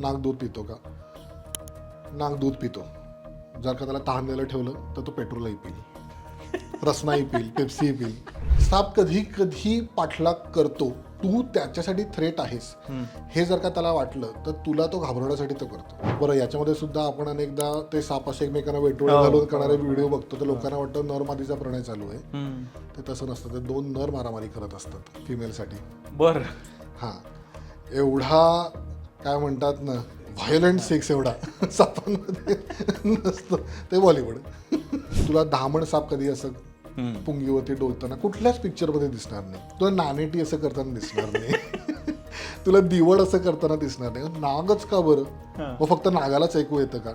नाग दूध पितो का? नाग दूध पितो. जर का त्याला तहान द्यायला ठेवलं तर तो पेट्रोलही पिईल. रसनाही पिईल पेप्सीही पिईल. साप कधी कधी पाठलाग करतो. तू त्याच्यासाठी थ्रेट आहेस. हे जर का त्याला वाटलं तर तुला तो घाबरवण्यासाठी तो करतो. बरं याच्यामध्ये सुद्धा आपण अनेकदा ते साप असे एकमेकांना वेटोळे घालून करणारे व्हिडिओ बघतो तर लोकांना वाटतं नर मादीचा प्रणय चालू आहे. ते तसं नसतं. ते दोन नर मारामारी करत असतात फिमेलसाठी बर. हां. एवढा काय म्हणतात ना व्हायोलंट सेक्स एवढा. सापांमध्ये नसतं. ते बॉलिवूड तुला धामण साप कधी असं पुंगीवरती डोलताना कुठल्याच पिक्चरमध्ये दिसणार नाही. तुला नानेटी असं करताना दिसणार नाही. तुला दिवड असं करताना दिसणार नाही. नागच का बरं? मग फक्त नागालाच ऐकू येतं का?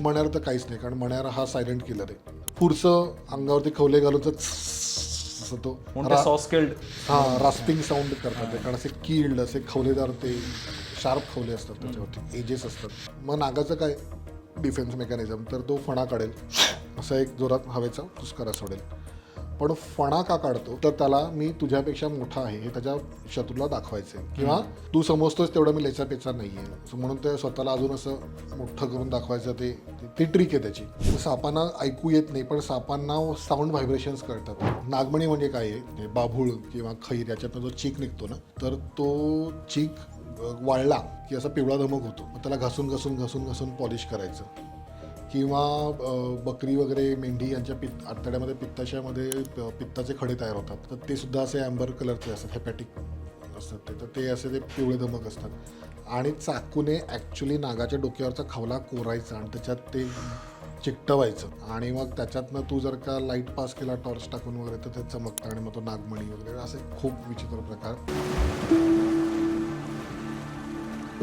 मण्यार तर काहीच नाही. कारण मण्यार हा सायलेंट किलर आहे. पुढचं अंगावरती खवले घालून तो हा रास्पिंग साऊंड करतात ते. कारण असे किल्ड असे खवलेदार ते. शार्प खवले असतात त्याच्यावरती एजेस असतात. मग नागाचं काय? डिफेन्स मेकॅनिझम तर तो फणा काढेल. असा एक जोरात हवेचा तुस्कारा सोडेल पण फणा का काढतो? तर त्याला मी तुझ्यापेक्षा मोठा आहे हे त्याच्या शत्रूला दाखवायचं आहे किंवा तू समजतोस तेवढं मी लेचा पेचा नाही आहे म्हणून ते स्वतःला अजून असं मोठं करून दाखवायचं ते ती ट्रिक आहे त्याची. सापांना ऐकू येत नाही पण सापांना साऊंड व्हायब्रेशन्स कळतात. नागमणी म्हणजे काय आहे? बाभूळ किंवा खैर याच्यातनं जो चीक निघतो ना तर तो चीक वाळला की असा पिवळा धमक होतो. मग त्याला घासून घासून घासून घासून पॉलिश करायचं. किंवा बकरी वगैरे मेंढी यांच्या पित्त आतड्यामध्ये पित्ताशयामध्ये पित्ताचे खडे तयार होतात. तर ते सुद्धा असे अँबर कलरचे असतात हेपॅटिक असतात ते. तर ते असे ते पिवळे धमक असतात. आणि चाकूने ॲक्च्युली नागाच्या डोक्यावरचा खवला कोरायचा आणि त्याच्यात ते चिकटवायचं. आणि मग त्याच्यातनं तू जर का लाइट पास केला टॉर्च टाकून वगैरे तर ते चमकतं आणि मग तो नागमणी वगैरे. असे खूप विचित्र प्रकार.